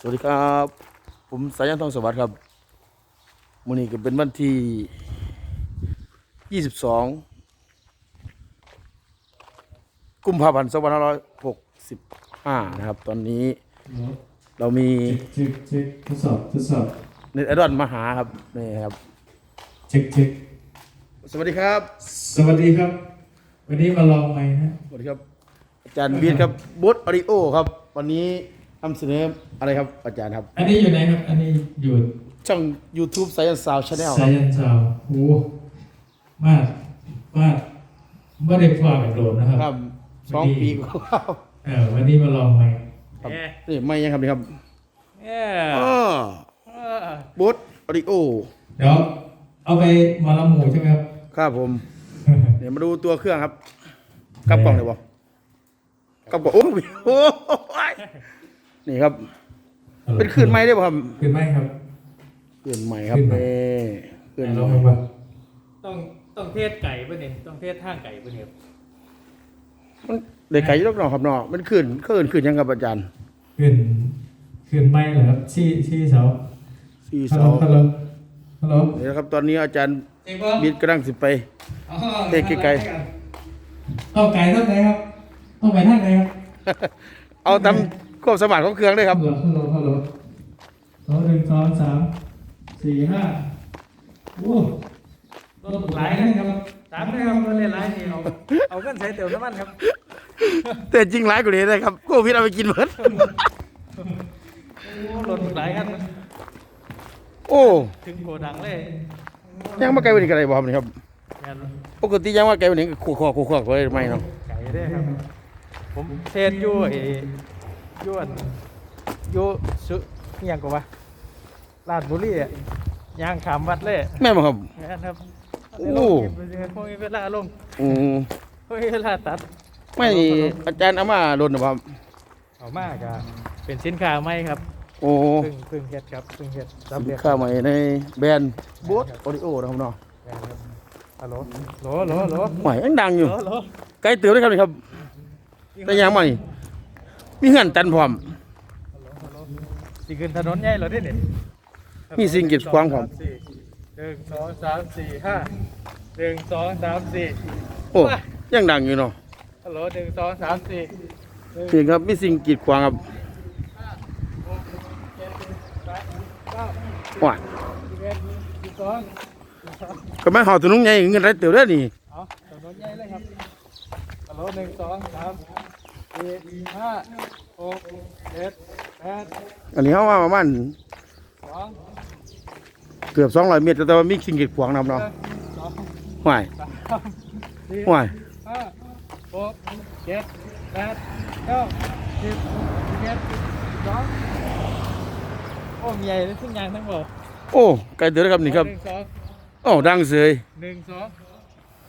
สวัสดีครับ ผมสายันทองสวัสดิ์ครับมื้อนี้ก็เป็นวันที่ 22 กุมภาพันธ์2565 นะครับ ตอนนี้เรามีเช็คเช็คทดสอบทดสอบเน็ตไอดอลมาหาครับนี่ครับ เช็คเช็คสวัสดีครับ สวัสดีครับ วันนี้มาลองไหมนะสวัสดีครับ อาจารย์บีทครับบูธอริโอครับ วันนี้ นำเสนออะไรครับอาจารย์ครับ อันนี้อยู่ไหนครับ อันนี้อยู่ช่อง YouTube Science Sound Channel สายันชาวโอ้มากมากไม่ได้พอแบบโดนนะคครัรับบสองปีกว่าครับเออวันนี้มาลองไหมครับนี่ไม่ยังครับนี่ครับเอ้ยอ้อเออบูธอริโอเดี๋ยวเอาไปมาละหมูใช่ไหมครับ ครับผม เดี๋ยวมาดูตัวเครื่องครับกลับกล่องเลยบ่กลับกล่องโอ้ยโอ้ย นี่ครับ เป็นคืนไม้ได้ป่ะครับคืนไหมครับคืนใหม่ครับคืนใหม่นี่คืนลใหองม่ดูว่าต้องต้องเทศไก่ป่ะเนี่ยต้องเทศท่างไก่ป่ะเนี่ยมันเด็กไก่ยกหนอครับหนอมันคืนคืนคืนยังครับอาจารย์คืนคืนไหมเหรอครับชี้ชี้เสาสี่ฮัลเสาโหลฮัลโหลฮัลโหลนี่นะครับตอนนี้อาจารย์เจ๊บ๊อบบิดกำลังสิไปเทศไกลเอาไก่ท่านไหนครับต้องไปท่านไหนครับ เอาตาม ควบสมบัติของเครื่องด้วยครับฮัลโหลฮัลโหลฮัลโหลสองหนึ่งสองสามสี่ห้าโอ้รถหลายนะครับตามได้ครับเราเล่นไรนี่เอาเอากันใส่เติมน้ำมันครับ แต่จริงร้ายกว่านี้นะครับโควิดเอาไปกินเหมดโอ้รถหลายกันโอ้ถึงโกดังเลยยังมาไกลวันนี้กันเลยบ่ครับนี่ครับปกติยังว่าไกลวันนี้ขู่คอขู่คอไว้ไม่เนาะไก่ได้ครับผมเทศอยู่ไอ้อ ยวนอยู่สุอิหยังกูวะลาดบุรีอะย่างขามวัดเลยแม่นบ่ครับงานครับโอ้ลงคลิปไปสิครับพวกนี้เวลาลงอืมพวกนี้เวลาตัด ไม่อาจารย์เอามาโดนหรือเปล่าครับ เอามากอะเป็นสินค้าใหม่ครับโอ้เพึ่งเพึ่งเฮ็ดครับเพึ่งเฮ็ดสินค้าใหม่ในแบรนด์บูธออริโอนะครับเนาะฮัลโหลโหลโหลโหลใหม่ยังดังอยู่โหลโหลไกลเตือด้วยครับนี่ครับ แต่ยังใหม่ มีเหือนตันพร้อม สิขึ้นถนนใหญ่เหรอเนี่ยมีสิ่งกีดขวางผม หนึ่งสองสามสี่ห้าหนึ่งสองสามสี่โอ้ยังดังอยู่เนาะฮัลโหลหนึ่งสองสามสี่เพียงครับมีสิ่งกีดขวางครับเก้าว้ายสิบเอ็ดสิบสองก็ไม่หอถนนใหญ่เงินไรเตือเด้อนี่เอาถนนใหญ่เลยครับฮัลโหลหนึ่งสองสาม สี่ห้าหกเจ็ดแปดอันนี้เขาว่าประมาณสองเกือบ200เมตรแต่ว่ามีสิ่งกีดขวางนะครับเนาะสองว้ายสามสี่ว้ายห้าหกเจ็ดแปดเก้าสิบสิบเอ็ดสิบสองโอ้มีใหญ่เลยทั้งยางทั้งหมดโอ้ไกลเตือด้วยครับนี่ครับหนึ่งสองโอ้ดังเสยหนึ่งสอง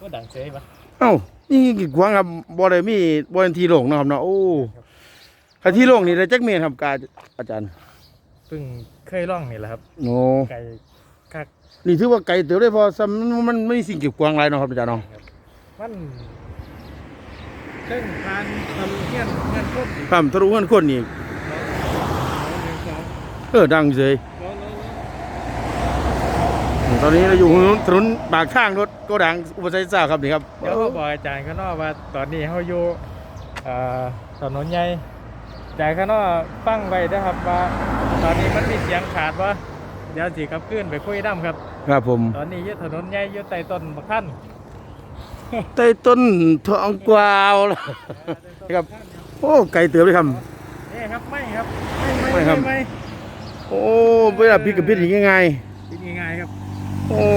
ก็ดังเฉยปะเอ้า นี่กีดขวางครับบ่ได้มีบ่ได้ที่โล่งนะครับเนาะโอ้ถ้าที่โล่งนี่ได้จักเมตรครับกาอาจารย์เพิ่งเคยล่องนี่แหละครับโอ้ไก่คักนี่ถือว่าไกลเตือได้พอซ้ำมันไม่มีสิ่งกีดขวางอะไรเนาะครับอาจารย์เนาะมันเร่งทานทำเงี้ยนเงี้ยนพุ่มอีกครับทะลุเงินคนนี่หนึ่งสองเออดังเสยร้อยร้อย ตอนนี้เราอยู่ถนนปากข้างรถโกดังอุปสรรคซ่าครับนี่ครับเดี๋ยวเขาบอกอาจารย์ข้างนอกว่าตอนนี้เขาอยู่เอ่อถนนใหญ่อาจารย์ข้างนอกฟังไว้นะครับว่าตอนนี้มันมีเสียงขาดว่าเดี๋ยวสิครับขึ้นไปคุยน้ำครับ ครับผม ตอนนี้อยึดถนนใหญ่อยึดใต้ต้นมะขั่นใต้ต้นทองกวาวครับ โอ้ไกลเติบเลยครับนี่ครับไม่ครับไม่ครับไม่โอ้เวลาพิดกับพิดอย่างง่ายเป็นยังไงครับๆ โอ้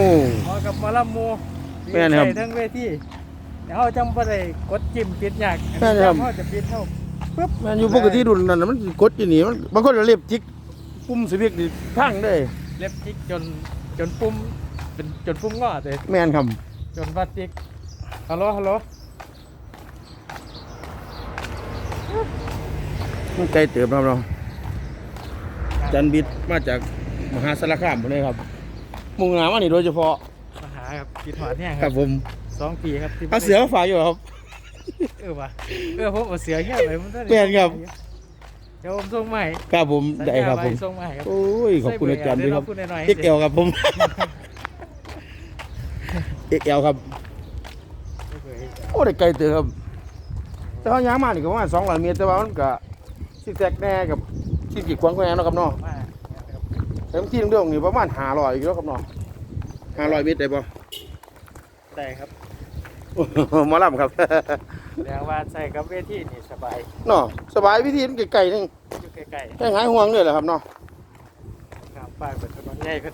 พอกับหมอลำหมูแม่นครับใส่ทั้งเวทีเดี๋ยวเขาจำไปได้กดจิ้มปิดยากแม่นครับ เขาจะปิดเขาปึ๊บมันอยู่ปกติดุนนั่นน่ะมันกดอยู่นี่มันบางคนเราเรียบจิกปุ่มสวิตช์นี่พังได้ เล็บจิกจนจนปุ่มเป็นจนปุ่มงอเลยแม่นครับจนวัดจิกฮัลโหลฮัลโหลมันไกลเติบครับเราจันบิดมาจากมหาสารคามพุ่นเลยครับ มุ่งหน้ามานี่โดยเฉพาะมาหาครับกินหอดเนี่ยคครัรับบผมสองปีครับที่เอาเสือมาฝากอยู่ครับ เออว่ะเออผมเอาเสือเงี้ยไปมันได้แม่นครับดี๋ยวผมส่งใหม่ครับผมสัญได้ญาครับไว้ผม ส่งใหม่ครับโอ้ยขอบคุณอาจารย์ด้วยครับใส่เบอร์เดี๋ยวเราพูดหน่อยๆเอ็กเอลครับผมเอ็กเอลครับโอ้ได้ไกลเตอครับ แต่เขาย้างมานี่ก็ประมาณสองร้อยเมตรแต่ว่ามันก็ซิกแซกแน่กับซิกกีดขวางแน่เนาะครับเนาะ มาแต่บางที่ตรงเดียวนี่ประมาณห้าร้อยกิโลครับเนาะห้าร้อยเมตรได้ปะได้ครับหมอลำครับแรงว่าใส่กับเวทีนี่สบายเนาะสบายวิธีมันไกลๆนึงอยู่ใกล้แค่หายห่วงเลยแหละครับเนาะๆข้ามป้ายเป็นถนนใหญ่ขึ้น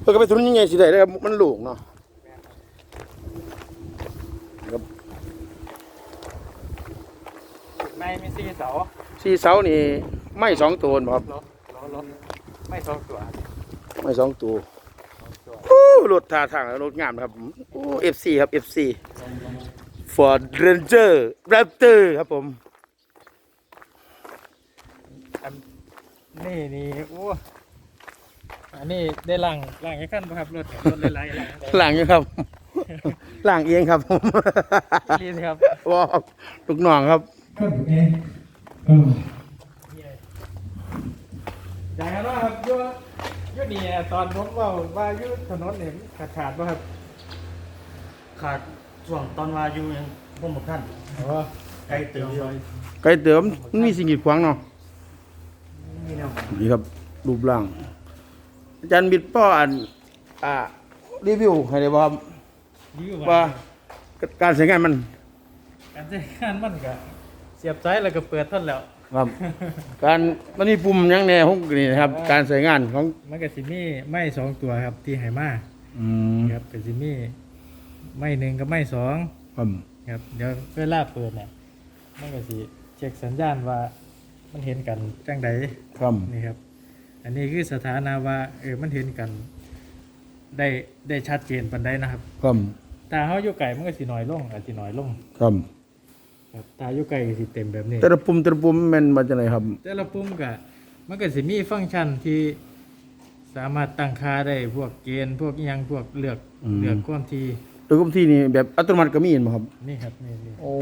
เพื่อก็ไปทุนยังไงสิได้เลยครับมันหลวงเนาะไม่มีสี่เสาสี่เสานี่ไม่สองตัวบ่ครับรถรถรถ ไม่สองตัวไม่สองตัวสองตัวโอ้รถท่าทางรถงามนะครับโอ้เอฟซีครับเอฟซีฟอร์ดเรนเจอร์แรปเตอร์ครับผมอันนี่นี่โอ้อันนี้ได้ล่างล่างแค่ขั้นป่ะครับรถรถหลายๆล่างได้หลังอยู่ครับหลังเองครับผมดีสิครับว้าวลูกน้องครับก็ถูกเองก็อย่างนั้นว่าครับอยุ่ยุ่นี่ตอนผมว่าว่าอยุ่ถนนเนี่ยขาดขาดป่ะครับขาดช่วงตอนวาอยู่ยังบ่หมดท่านอ๋อไกลเติมเลยไกลเติมมันมีสิ่งกีดขวางเนาะนี่แนวนี่ครับรูปร่างอาจารย์บิดป้ออันอ่ารีวิวให้ได้บ่ครับดีอยู่ว่าการใช้งานมัน การใช้งานมันก็เสียบซ้ายแล้วก็เปิดท่อนแล้ว ครับ การมันมีปุ่มหยังแน่ของนี่นะครับ การใช้งานของมันก็สิมีไม้สองตัวครับที่ไหมาอืมครับก็สิมีไม้หนึ่งกับไม้สองครับครับเดี๋ยวเวลาเปิดเนี่ยมันก็สิเช็คสัญญาณว่ามันเห็นกันจังใดครับนี่ครับ อันนี้คือสถานะว่าเออมันเห็นกัน ได้ได้ชัดเจนปันได้นะครับครับถ้าเขาอยู่ไกลมันก็สิน้อยลงอาจสิน้อยลงครับ ครับถ้าอยู่ไกลก็สิเต็มแบบนี้ แต่ละปุ่มแต่ละปุ่มแมันมาจากไหนครับ แต่ละปุ่มก็มันก็สิมีฟังก์ชันที่สามารถตั้งค่าได้พวกเกณฑ์พวกอิหยังพวกเลือกอืม เลือกความที่โดยกลุ่มที่นี่แบบอัตโนมัติก็มีเห็นบ่ครับ นี่ครับนี่นี่โอ้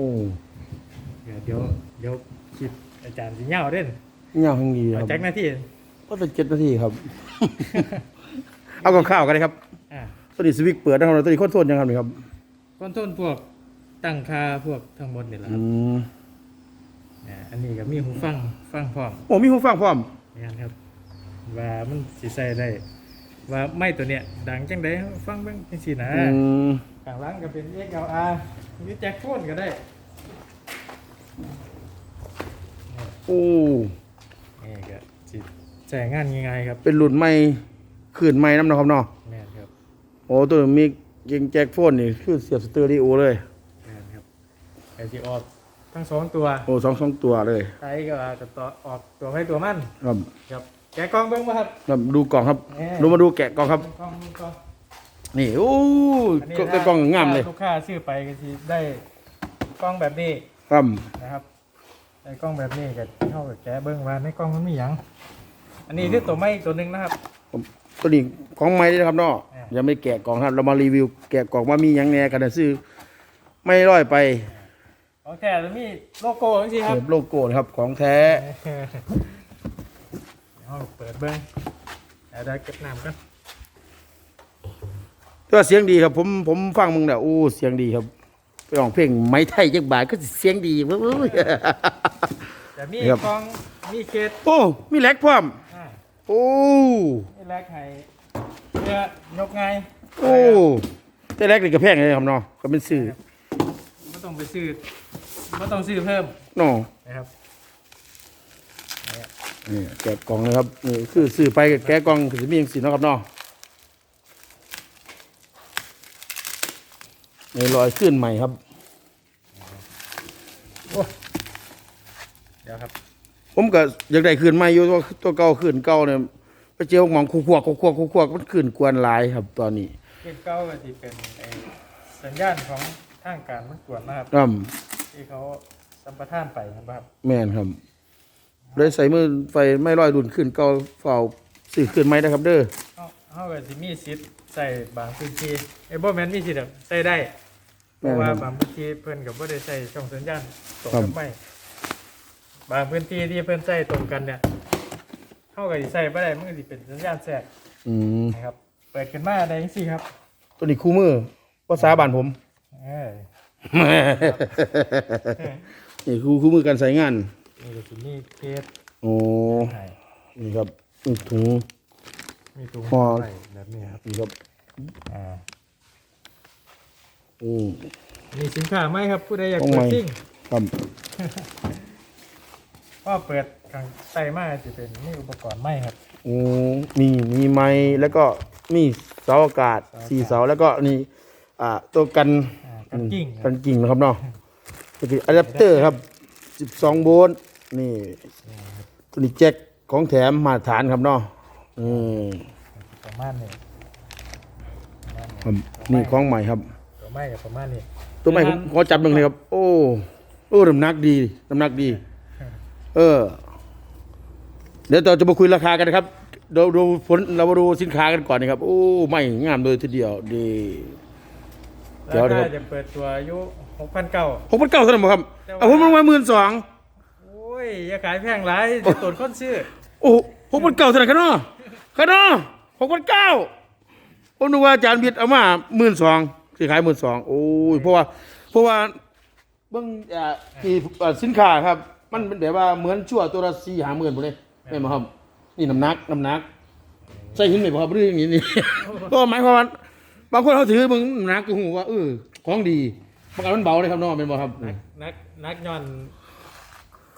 เดี๋ยวเดี๋ยวเดี๋ยวคลิปอาจารย์สิเหย้าเด่นยาวแห่งดีคเอารับแจ็คหน้าที่ก็เป็นเจ็ดนาทีครับ เอากับข้าวกันเลยครับอ่าตัวนี้สวิกเปิดนะครับตัวนี้โคตรโทษยังครับนี่ครับ คอนโทรลพวก ตั้งค่าพวกทั้งหมดนี่แหละคอืรับมอ่าอันนี้ก็มีหูฟังฟังพร้อมโอ้มีหูฟังพร้อมนี่ครับ ว่ามันสิใส่ได้ ว่าไม่ตัวเนี้ยดังจังไดฟังเบิ่งจังซี่นะอืมข้างหล่างก็เป็น XLR หรือแจ็คโฟนก็ได้โอ้นี่ก็สิใช้งานง่ายๆครับเป็นรุ่นใหม่ขืนใหม่น้ำเนาะครับเนาะแม่นครับ โอ้ตัวนี้มีเก่งแจ็คโฟนนี่คือเสียบสเตอริโอเลยแม่นครับ ไอสิออกทั้งสองตัวโอ้สองสองตัวเลยไอก็จะต่อออกตัวให้ตัวมันครับครับแกะกล้องเบิ่งบ่ครับ ครับดูกล่องครับแหม่ ดูมาดูแกะกล่องครับ กล้องกล้องนี่โอ้อันนี้ก็ถ้กล่องงามเลยถ้ลูกค้าซื้อไปก็สิได้กล้องแบบนี้ครับนะครับไอ้กล้องแบบนี้ก็เท่ากับแกะเบิ้งว่าในกล้องมันมีหยังอันนี้คือตัวไม้อีกตัวหนึ่งนะครับตัวนี้ของใหม่เลยนะครับเนาะอ่ายังไม่แกะกล่องครับ เรามารีวิวแกะกล่องว่ามีหยังแหน่กันนะซื้อไม่ร้อยไป ของแท้จะมีโลโก้จริงๆครับเก็บโลโก้นะครับของแท้เอาเปิดเบิ้งเดี๋ยวได้เก็บน้ำกันตัวเสียงดีครับผมผมฟังมึงเนี่ยโอ้เสียงดีครับไปร้องเพลงไม้ไทยจักบาทก็สิเสียงดีเว้ยแต่มีครับ กล้องมีเคสโอ้มีแล็กพร้อมอ่าโอ้มีแลกให้เพื่อยกไงโอ้แต่แล็กนี่ก็แพงเลยครับเนาะก็เป็นสื่อ ไม่ต้องไปซื้อไม่ต้องซื้อเพิ่มเนาะนะครับนี่แกะกล่องนะครับนี่คือซื้อไปกับแกะกล่องคือสิมีอย่างสิเนาะครับเนาะนี่ลอยขึ้นใหม่ครับเดี๋ยวครับ ผมก็อยากได้ขึ้นใหม่อยู่ตัวตัวเก่าขึ้นเก่าเนี่ยไปเจียวหมองคู่ขวกคู่ขวกคู่ขวกมันขึ้นกวนหลายครับ ตอนนี้เคสเก้าก็จะเป็นไอ้สัญญาณของ ทางการมันกวนนะครับครับที่เขาสัมปทานไปนะครับแม่นครับเลยใส่มือไฟไม่ร้อยดุนขึ้นเก่าเฝ้าสื่อขึ้นไหมนะครับ เด้อเขาเขาก็สิมีสิทธิ์ใส่บางพื้นที่ไอ้บ่แม่นมีสิทธิ์อะใส่ได้ เพแม่นราะว่าครับ บางพื้นที่เพิ่นก็บ่ได้ใส่ช่องสัญญาณตกครับกับไม่บางพื้นที่ที่เพิ่นใส่ตรงกันเนี่ยเข้ากับใส่ไม่ได้มันก็สิเป็นสัญญาณแทรกอืมนะครับ เปิดขึ้นมาได้จังซี่ครับ ตัวนี้คู่มือภาษาบ้านผม เออนี่คู่คู่มือการใส่งาน นี่ก็สิมีเคสโอ้ให้นี่ครับนี่ถุง มีถุงห่อใส่แบบนี้ครับนี่ครับอ่าอืม มีสินค้าไหมครับผู้ใดอยากของเปิใหม่ดซิ่งครับก็เปิดข้างใส่มาจะเป็นนี่อุปกรณ์ไหมครับ โอ้มีมีไม้แล้วก็มีเสาอากาศสี่เสาแล้วก็นี่อ่าตัวกันอ่า กันกิ้งคกัรับนกิ่งนะครับเนาะก็คืออะแดปเตอร์ครับ 12 โวลต์นี่ตัวนี้แจ็คของแถมมาตรฐานครับเนาะอืมประมาณนี้ประมาณครับนี่ของใหม่ครับ ตัวไม้กับประมาณนี้ ตัวใหม่ผมขอจับหนึ่งเลยครับ โอ้โอ้น้ำหนักดีน้ำหนักดี เออ เดี๋ยวเราจะมาคุยราคากันนะครับดูดูผลเรามาดูสินค้ากันก่อนนะครับ โอ้ไม่งามเลยทีเดียวดี เดี๋ยวรานะคคารับจะเปิดตัวอายุหกพันเก้าหกพันเก้าเท่านั้นบ่ครับเอาผมลงมาหมื่นสองโอ้ยอย่าขายแพงหลายจะตรวจคนซื้อโอ้หกพันเก้าเท่านั้นครับเนาะครับเนาะหกพันเก้าผมนึกว่าอาจารย์บิดเอามาหมื่นสองสิขายหมื่นสองโอ้ยเพราะว่าเพราะว่าเบิ่งอ่าที่อ่าสินค้าครับ มันเป็นแบบว่าเหมือนชั่วตัวละสี่ห้าหมื่นหมดเลยไม่นบ่ครับ นี่น้ำหนักน้ำหนักใส่หินไม่พอครับเรื่องอย่างนี้นี่ ก็หมายความว่า บางคนเขาถือมึงน้ำหนักก็หูว่าเออของดีบางอันมันเบาเลยครับเน้องเป็นบ่ครับนักนักนักย้อน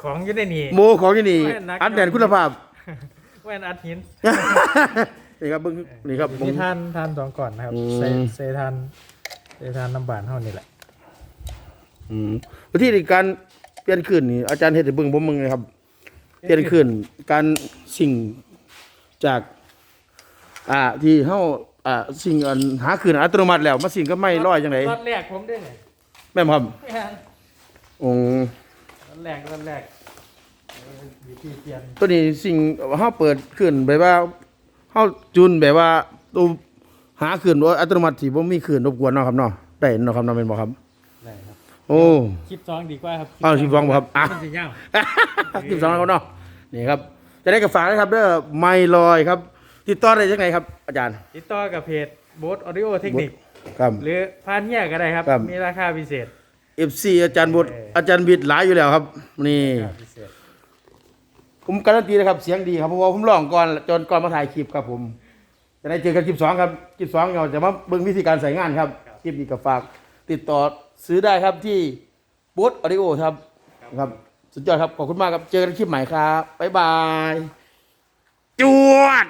ของอยู่ในนี่ โมของที่นี่ไม่หนัก อันแดนคุณภาพ แว่นอัดหินนี่ครับเบิ่งนี่ครับผมนี่ทานทานสองก่อนนะครับอืมใส่ใส่ทานใส่ทานน้ำบานเท่านี่แหละอืมวิธีในการเปลี่ยนขึ้นนี่อาจารย์เฮ็ดให้เบิ่งผมมึงเลยครับ เปลี่ยนขึ้นการสิ่งจาก อ่าที่เฮา อ่าสิ่งอันหาขึ้นอัตโนมัติแล้ว มาสิ่งก็ไม่ร้อยจังไดรอดแรกผมด้วยเนี่ยแม่นบ่ครับไม่ทันอืมรอดแรกรอดแรกเออวิธีเปลี่ยนตัวนี้สิ่งเฮาเปิดขึ้นแบบว่าเฮาจูนแบบว่าตัวหาขึ้นว่าอัตโนมัติที่บ่มีขึ้นรบกวนเนาะครับเนาะได้เนาะครับเนาะแม่นบ่ครับ ได้ครับโอ้ คลิปสองดีกว่าครับอ้าวคลิปสองบ่ครับอะ มันสิยาวคลิปสองแล้วครับเนาะนี่ครับ จะได้กับฝากนะครับเด้อไมลอยครับ ติดต่อได้ยังไงครับ อาจารย์ติดต่อกับเพจโบสออดิโอเทคนิคครับ หรือพานเฮียก็ได้ครับ ครับ มีราคาพิเศษ FC อาจารย์บุตรเอออ อาจารย์บิดหลายอยู่แล้วครับ นี่ ราคาพิเศษผมการันตีนะครับเสียงดีครับเพราะว่าผมร้องก่อนจนก่อนมาถ่ายคลิปครับผมจะได้เจอกันคลิปสองครับคลิปสองเราจะมาเบิ่งวิธีการใส่งานครับคลิปนี้ก็ฝาก ติดต่อซื้อได้ครับที่บูธออดิโอครับครับ สุดยอดครับขอบคุณมากครับเจอกันคลิปใหม่ครับบ๊ายบายจวด